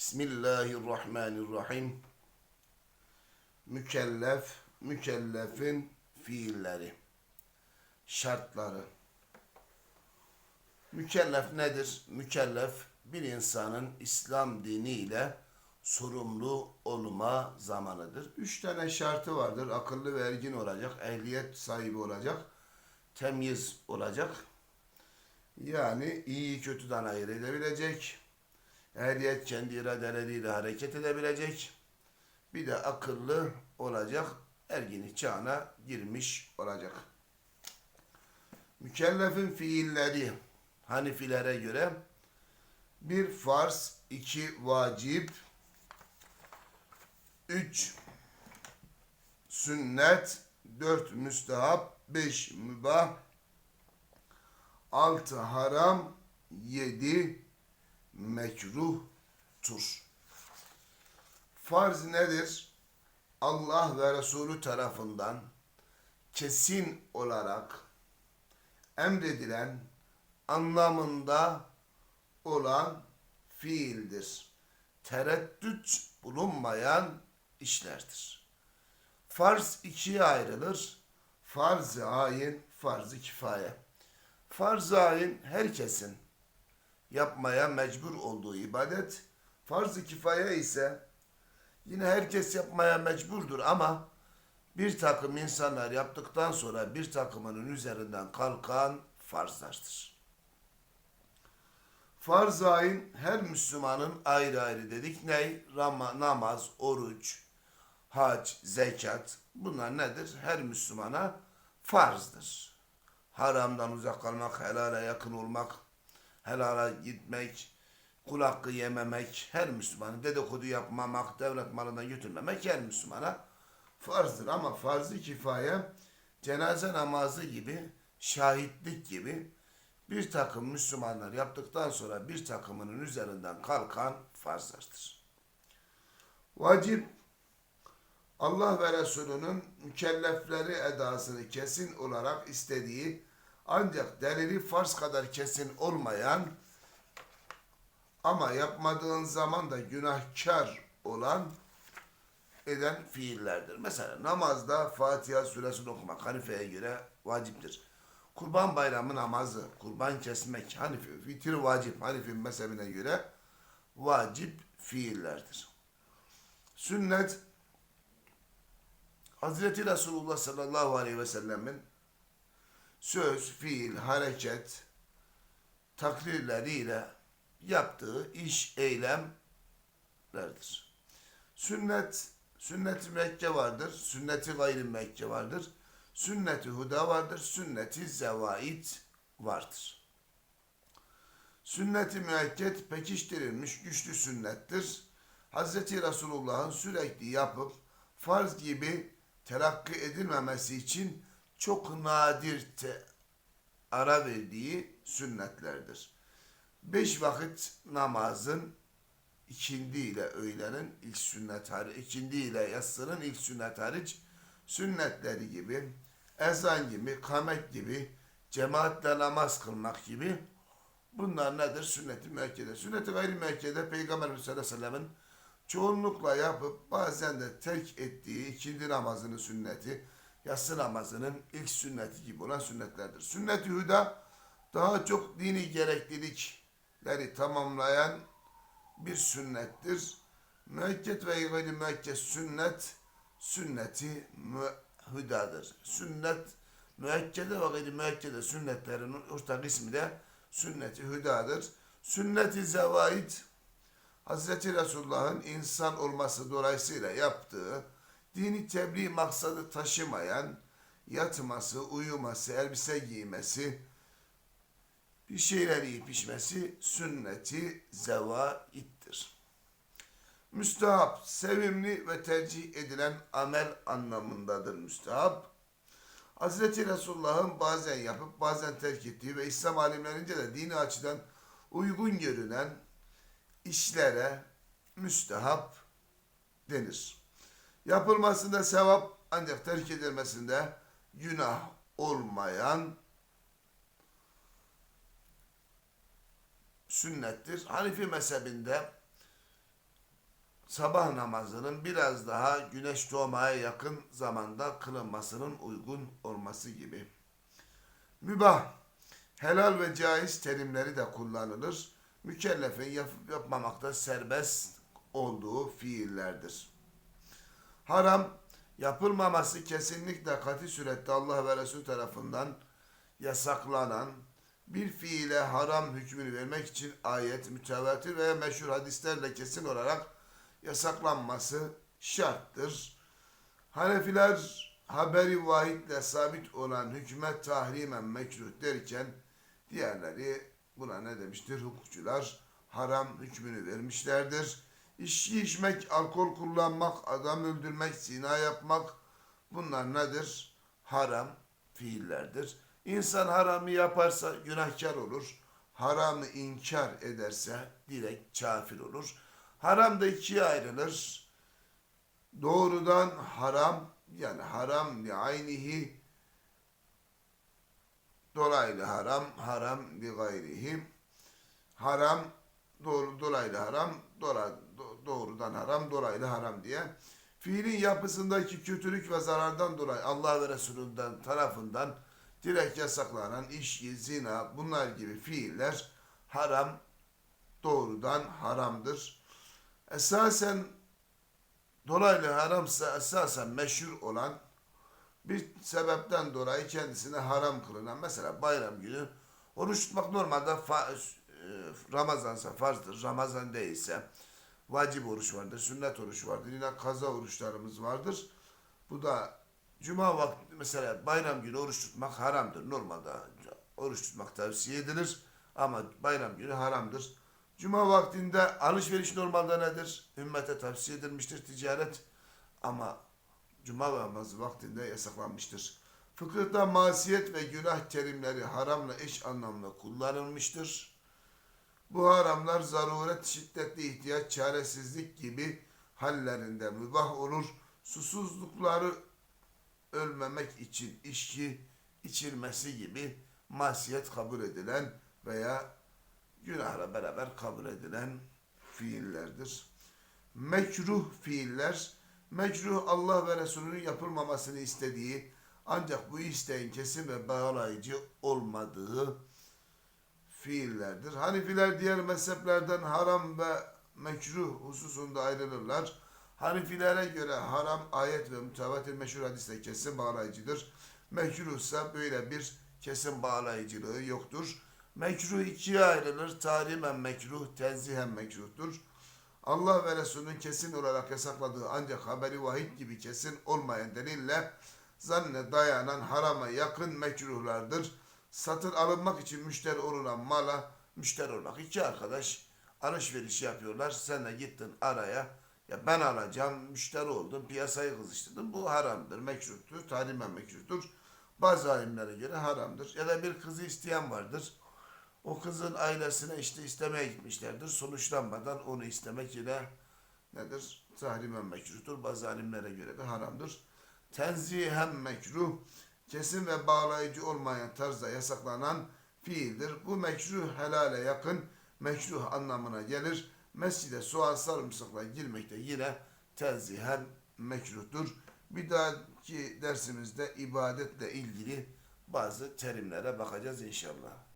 Bismillahirrahmanirrahim. Mükellef, mükellefin fiilleri, şartları. Mükellef nedir? Mükellef bir insanın İslam diniyle sorumlu olma zamanıdır. Üç tane şartı vardır. Akıllı ve ergin olacak, ehliyet sahibi olacak, temyiz olacak. Yani iyi kötüden ayırt edebilecek, ehliyet kendi iradeleriyle hareket edebilecek, bir de akıllı olacak, erginlik çağına girmiş olacak. Mükellefin fiilleri Hanifilere göre bir farz, iki vacip, üç sünnet, dört müstehap, beş mübah, altı haram, yedi mekruhtur. Farz nedir? Allah ve Resulü tarafından kesin olarak emredilen anlamında olan fiildir. Tereddüt bulunmayan işlerdir. Farz ikiye ayrılır. Farz-ı ayin, farz-ı kifaye. Farz-ı ayin herkesin yapmaya mecbur olduğu ibadet. Farz-ı kifaye ise yine herkes yapmaya mecburdur ama bir takım insanlar yaptıktan sonra bir takımının üzerinden kalkan farzlardır. Farz-ı ayin her Müslümanın ayrı ayrı dedik. Ne? Rama, namaz, oruç, hac, zekat. Bunlar nedir? Her Müslümana farzdır. Haramdan uzak kalmak, helale yakın olmak, helala gitmek, kul hakkı yememek, her Müslümanın dedikodu yapmamak, devlet malından götürmemek her Müslümana farzdır. Ama farz-ı kifaye cenaze namazı gibi, şahitlik gibi bir takım Müslümanlar yaptıktan sonra bir takımının üzerinden kalkan farzlardır. Vacip Allah ve Resulünün mükellefleri edasını kesin olarak istediği ancak delili farz kadar kesin olmayan ama yapmadığın zaman da günahkar olan eden fiillerdir. Mesela namazda Fatiha suresini okumak Hanife'ye göre vaciptir. Kurban bayramı namazı, kurban kesmek Hanifi, fitir vacip Hanifi mezhebine göre vacip fiillerdir. Sünnet Hazreti Resulullah sallallahu aleyhi ve sellemin söz, fiil, hareket takrirleriyle yaptığı iş, eylemlerdir. Sünnet, sünnet-i Mekke vardır, sünnet-i gayri Mekke vardır, sünnet-i huda vardır, sünnet-i zevaid vardır. Sünnet-i müekket pekiştirilmiş güçlü sünnettir. Hazreti Resulullah'ın sürekli yapıp farz gibi terakki edilmemesi için çok nadir ara verdiği sünnetlerdir. Beş vakit namazın ikindi ile öğlenin ilk sünnet hariç, ikindi ile yatsının ilk sünnet hariç sünnetleri gibi, ezan gibi, kamet gibi, cemaatle namaz kılmak gibi bunlar nedir? Sünnet-i müekkede. Sünnet-i gayri müekkede Peygamberimiz sallallahu çoğunlukla yapıp bazen de terk ettiği ikindi namazının sünneti, yatsı namazının ilk sünneti gibi olan sünnetlerdir. Sünnet-i hüda daha çok dini gereklilikleri tamamlayan bir sünnettir. Müekket ve gayri müekket sünnet, sünneti hüdadır. Sünnet, müekkede ve gayri müekkede sünnetlerin ortak ismi de sünneti hüdadır. Sünneti zevaid, Hazreti Resulullah'ın insan olması dolayısıyla yaptığı, dini tebliğ maksadı taşımayan, yatması, uyuması, elbise giymesi, bir şeyler yiyip içmesi sünneti zevaittir. Müstehap, sevimli ve tercih edilen amel anlamındadır müstehap. Hazreti Resulullah'ın bazen yapıp bazen terk ettiği ve İslam alimlerince de dini açıdan uygun görünen işlere müstehap denir. Yapılmasında sevap ancak terk edilmesinde günah olmayan sünnettir. Hanifi mezhebinde sabah namazının biraz daha güneş doğmaya yakın zamanda kılınmasının uygun olması gibi. Mübah, helal ve caiz terimleri de kullanılır. Mükellefin yapıp yapmamakta serbest olduğu fiillerdir. Haram, yapılmaması kesinlikle katı surette Allah ve Resul tarafından yasaklanan bir fiile haram hükmünü vermek için ayet, mütevatir veya meşhur hadislerle kesin olarak yasaklanması şarttır. Hanefiler haberi vahidle sabit olan hükme tahrimen mekruh derken diğerleri buna ne demiştir? Hukukçular haram hükmünü vermişlerdir. İçki içmek, alkol kullanmak, adam öldürmek, zina yapmak bunlar nedir? Haram fiillerdir. İnsan haramı yaparsa günahkar olur. Haramı inkar ederse direkt kafir olur. Haram da ikiye ayrılır. Doğrudan haram yani haram li aynihi dolaylı haram, haram li gayrihi. Haram doğru dolaylı haram, dora, do- doğrudan haram, dolaylı haram diye. Fiilin yapısındaki kötülük ve zarardan dolayı Allah ve Resulü'nden tarafından direkt yasaklanan içki, zina bunlar gibi fiiller haram, doğrudan haramdır. Esasen dolaylı haramsa esasen meşhur olan bir sebepten dolayı kendisine haram kılınan mesela bayram günü oruç tutmak normalde fa- e, Ramazansa farzdır. Ramazan değilse vacip oruç vardır, sünnet oruç vardır. Yine kaza oruçlarımız vardır. Bu da cuma vakti mesela bayram günü oruç tutmak haramdır. Normalde oruç tutmak tavsiye edilir ama bayram günü haramdır. Cuma vaktinde alışveriş normalde nedir? Ümmete tavsiye edilmiştir ticaret ama cuma namazı vaktinde yasaklanmıştır. Fıkıhta masiyet ve günah terimleri haramla eş anlamda kullanılmıştır. Bu haramlar zaruret, şiddetli ihtiyaç, çaresizlik gibi hallerinde mübah olur. Susuzlukları ölmemek için içki içilmesi gibi masiyet kabul edilen veya günahla beraber kabul edilen fiillerdir. Mekruh fiiller, mekruh Allah ve Resulünün yapılmamasını istediği ancak bu isteğin kesin ve bağlayıcı olmadığı fiillerdir. Hanifiler diğer mezheplerden haram ve mekruh hususunda ayrılırlar. Hanifilere göre haram ayet ve mütevatir meşhur hadiste kesin bağlayıcıdır. Mekruh ise böyle bir kesin bağlayıcılığı yoktur. Mekruh ikiye ayrılır. Tahrimen mekruh, tenzihen mekruhtur. Allah ve Resulünün kesin olarak yasakladığı ancak haberi vahid gibi kesin olmayan delille zanne dayanan harama yakın mekruhlardır. Satın alınmak için müşteri olunan mala müşteri olmak. İki arkadaş alışveriş yapıyorlar. Sen de gittin araya. Ya ben alacağım, müşteri oldun, piyasayı kızıştırdın. Bu haramdır, mekruhtur, tahrimen mekruhtur. Bazı alimlere göre haramdır. Ya da bir kızı isteyen vardır. O kızın ailesine işte istemeye gitmişlerdir. Sonuçlanmadan onu istemek yine nedir? Tahrimen mekruhtur. Bazı alimlere göre de haramdır. Tenzihen mekruh, kesin ve bağlayıcı olmayan tarzda yasaklanan fiildir. Bu mekruh helale yakın mekruh anlamına gelir. Mescide soğan sarımsakla girmek de yine tenzihen mekruhtur. Bir dahaki dersimizde ibadetle ilgili bazı terimlere bakacağız inşallah.